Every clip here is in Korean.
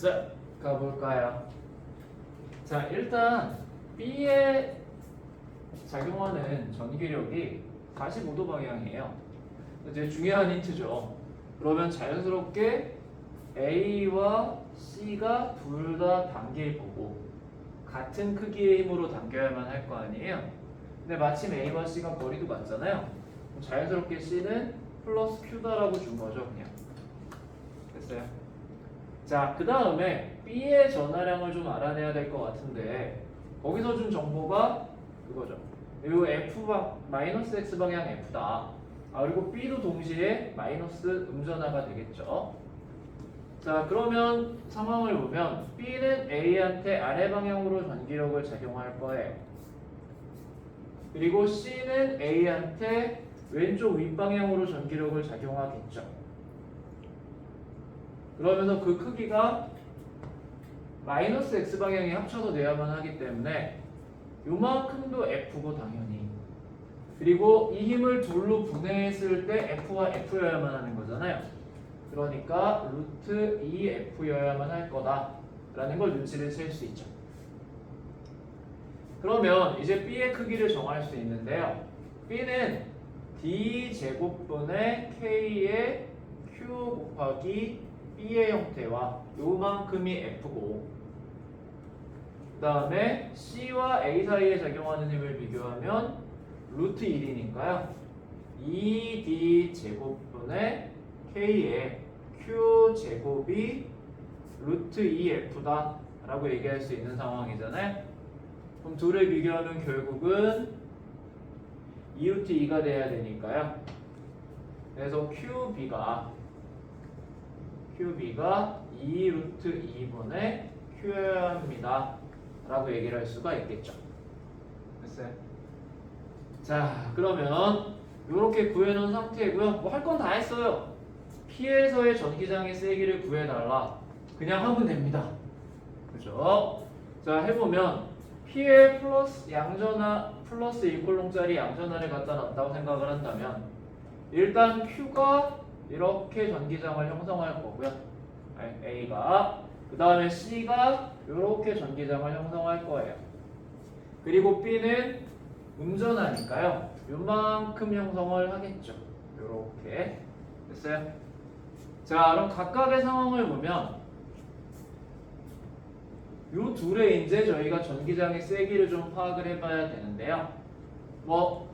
자, 가볼까요? 자, 일단 B에 작용하는 전기력이 45도 방향이에요. 이제 중요한 힌트죠. 그러면 자연스럽게 A와 C가 둘 다 당길 거고 같은 크기의 힘으로 당겨야만 할 거 아니에요. 근데 마침 A와 C가 거리도 같잖아요. 그럼 자연스럽게 C는 플러스 Q다라고 준 거죠, 그냥. 됐어요? 자, 그 다음에 B의 전하량을 좀 알아내야 될 것 같은데 거기서 준 정보가 그거죠. 요 F방 마이너스 X 방향 F다. 아, 그리고 B도 동시에 마이너스 음전하가 되겠죠. 자, 그러면 상황을 보면 B는 A한테 아래 방향으로 전기력을 작용할 거예요. 그리고 C는 A한테 왼쪽 윗방향으로 전기력을 작용하겠죠. 그러면서 그 크기가 마이너스 x 방향이 합쳐서 돼야만 하기 때문에 요만큼도 f고 당연히 그리고 이 힘을 둘로 분해했을 때 f와 f여야만 하는 거잖아요. 그러니까 루트 2f여야만 할 거다 라는 걸 눈치를 챌 수 있죠. 그러면 이제 b의 크기를 정할 수 있는데요. b는 d 제곱분의 k의 q 곱하기 b의 형태와 요만큼이 f고 그 다음에 c와 a 사이에 작용하는 힘을 비교하면 루트 1이니까요. 2d 제곱분의 k의 q 제곱이 루트 2f다 라고 얘기할 수 있는 상황이잖아요. 그럼 둘을 비교하면 결국은 2루트 2가 돼야 되니까요. 그래서 QB가 QB가 2 루트 2분의 Q여야 합니다. 라고 얘기를 할 수가 있겠죠. 됐어요? 자, 그러면 이렇게 구해놓은 상태고요. 뭐 할 건 다 했어요. P에서의 전기장의 세기를 구해달라. 그냥 하면 됩니다. 그죠? 자, 해보면 P에 플러스 양전하 플러스 1콜롬짜리 양전하를 갖다 놨다고 생각을 한다면 일단 Q가 이렇게 전기장을 형성할 거고요. 네, A가 그 다음에 C가 이렇게 전기장을 형성할 거예요. 그리고 B는 음전하니까요. 요만큼 형성을 하겠죠. 이렇게 됐어요? 자, 그럼 각각의 상황을 보면 요 둘의 이제 저희가 전기장의 세기를 좀 파악을 해봐야 되는데요. 뭐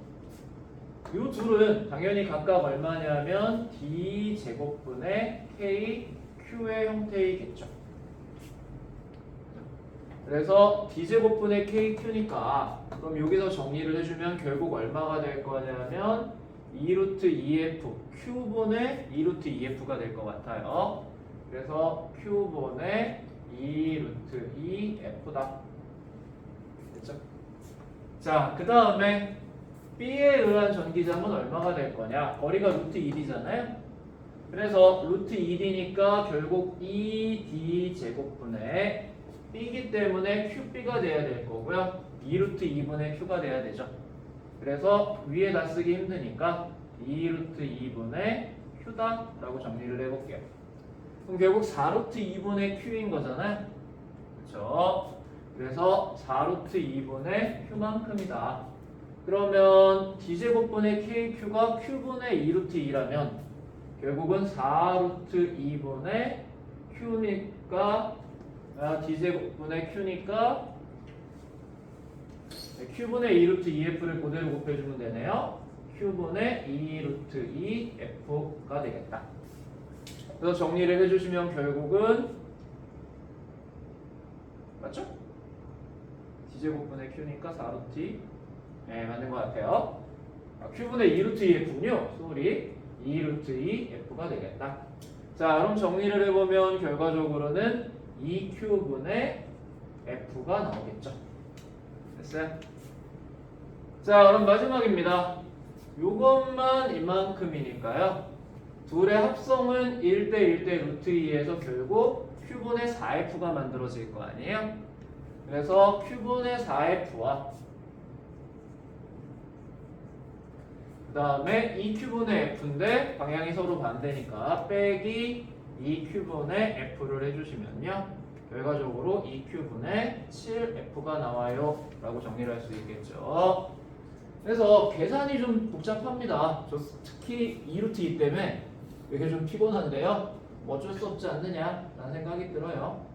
요 둘은 당연히 각각 얼마냐면 d 제곱분의 k q의 형태이겠죠. 그래서 d 제곱분의 k q니까 그럼 여기서 정리를 해주면 결국 얼마가 될 거냐면 2루트 2f q분의 2루트 2f가 될 것 같아요. 그래서 q분의 2루트 2f다. 됐죠? 자, 그 다음에 B에 의한 전기장은 얼마가 될 거냐? 거리가 루트 1이잖아요. 그래서 루트 1이니까 결국 2D 제곱분의 B이기 때문에 QB가 돼야 될 거고요. 2루트 2분의 Q가 돼야 되죠. 그래서 위에다 쓰기 힘드니까 2루트 2분의 Q다 라고 정리를 해볼게요. 그럼 결국 4루트 2분의 Q인 거잖아요. 그렇죠? 그래서 4루트 2분의 Q만큼이다. 그러면 d제곱분의 kq가 q분의 2루트 2라면 결국은 4루트 2분의 q니까 아, d제곱분의 q니까 네, q분의 2루트 2f를 그대로 곱해주면 되네요. q분의 2루트 2f가 되겠다. 그래서 정리를 해주시면 결국은 맞죠? d제곱분의 q니까 4루트 2 네, 맞는 것 같아요. 아, Q분의 2루트 2F군요. 소리 2루트 2F가 되겠다. 자, 그럼 정리를 해보면 결과적으로는 2Q분의 F가 나오겠죠. 됐어요? 자, 그럼 마지막입니다. 요것만 이만큼이니까요. 둘의 합성은 1대 1대 루트 2에서 결국 Q분의 4F가 만들어질 거 아니에요? 그래서 Q분의 4F와 그 다음에 2큐분의 F인데 방향이 서로 반대니까 빼기 2Q분의 F를 해주시면요. 결과적으로 2Q분의 7F가 나와요. 라고 정리를 할 수 있겠죠. 그래서 계산이 좀 복잡합니다. 저 특히 2루트 2 때문에 이게 좀 피곤한데요. 뭐 어쩔 수 없지 않느냐 라는 생각이 들어요.